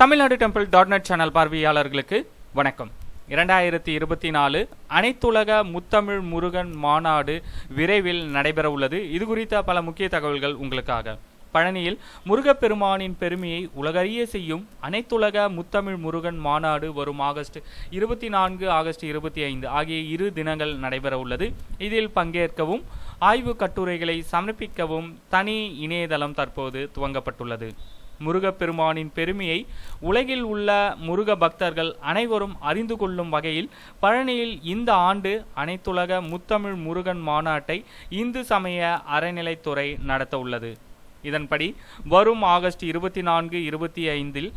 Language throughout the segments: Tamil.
Tamil Nadu temple dot net channel பார்வையாளர்களுக்கு வணக்கம். இரண்டாயிரத்தி இருபத்தி நாலு அனைத்துலக முத்தமிழ் முருகன் மாநாடு விரைவில் நடைபெற உள்ளது இது குறித்த பல முக்கிய தகவல்கள் உங்களுக்காக. பழனியில் முருகப்பெருமானின் பெருமையை உலகறிய செய்யும் அனைத்துலக முத்தமிழ் முருகன் மாநாடு வரும் ஆகஸ்ட் இருபத்தி நான்கு ஆகஸ்ட் இருபத்தி ஐந்து ஆகிய இரு தினங்கள் நடைபெற உள்ளது இதில் பங்கேற்கவும் ஆய்வு கட்டுரைகளை சமர்ப்பிக்கவும் தனி இணையதளம் தற்போது துவங்கப்பட்டுள்ளது. முருகப்பெருமானின் பெருமையை உலகில் உள்ள முருக பக்தர்கள் அனைவரும் அறிந்து கொள்ளும் வகையில் பழனியில் இந்த ஆண்டு அனைத்துலக முத்தமிழ் முருகன் மாநாட்டை இந்து சமய அறநிலைத்துறை நடத்த உள்ளது. இதன்படி வரும் ஆகஸ்ட் இருபத்தி நான்கு இருபத்தி ஐந்தில்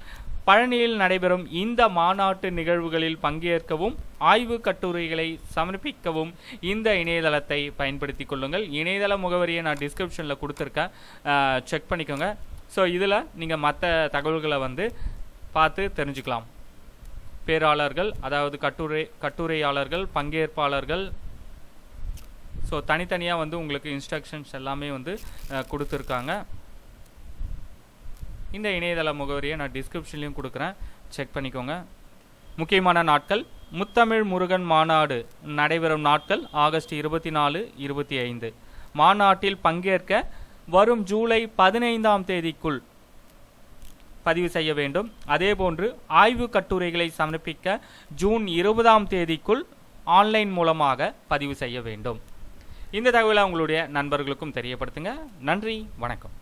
பழனியில் நடைபெறும் இந்த மாநாட்டு நிகழ்வுகளில் பங்கேற்கவும் ஆய்வு கட்டுரைகளை சமர்ப்பிக்கவும் இந்த இணையதளத்தை பயன்படுத்தி கொள்ளுங்கள். இணையதள முகவரியை நான் டிஸ்கிரிப்ஷனில் கொடுத்துருக்கேன். செக் பண்ணிக்கோங்க. ஸோ இதில் நீங்கள் மற்ற தகவல்களை வந்து பார்த்து தெரிஞ்சுக்கலாம். பேராளர்கள் அதாவது கட்டுரை கட்டுரையாளர்கள் பங்கேற்பாளர்கள். ஸோ தனித்தனியாக வந்து உங்களுக்கு இன்ஸ்ட்ரக்ஷன்ஸ் எல்லாமே வந்து கொடுத்துருக்காங்க. இந்த இணையதள முகவரியை நான் டிஸ்கிரிப்ஷன்லேயும் கொடுக்குறேன். செக் பண்ணிக்கோங்க. முக்கியமான நாட்கள். முத்தமிழ் முருகன் மாநாடு நடைபெறும் நாட்கள் ஆகஸ்ட் இருபத்தி நாலு இருபத்தி ஐந்து. மாநாட்டில் பங்கேற்க வரும் ஜூலை பதினைந்தாம் தேதிக்குள் பதிவு செய்ய வேண்டும். அதேபோன்று ஆய்வு கட்டுரைகளை சமர்ப்பிக்க ஜூன் இருபதாம் தேதிக்குள் ஆன்லைன் மூலமாக பதிவு செய்ய வேண்டும். இந்த தகவலை உங்களுடைய நண்பர்களுக்கும் தெரியப்படுத்துங்க. நன்றி வணக்கம்.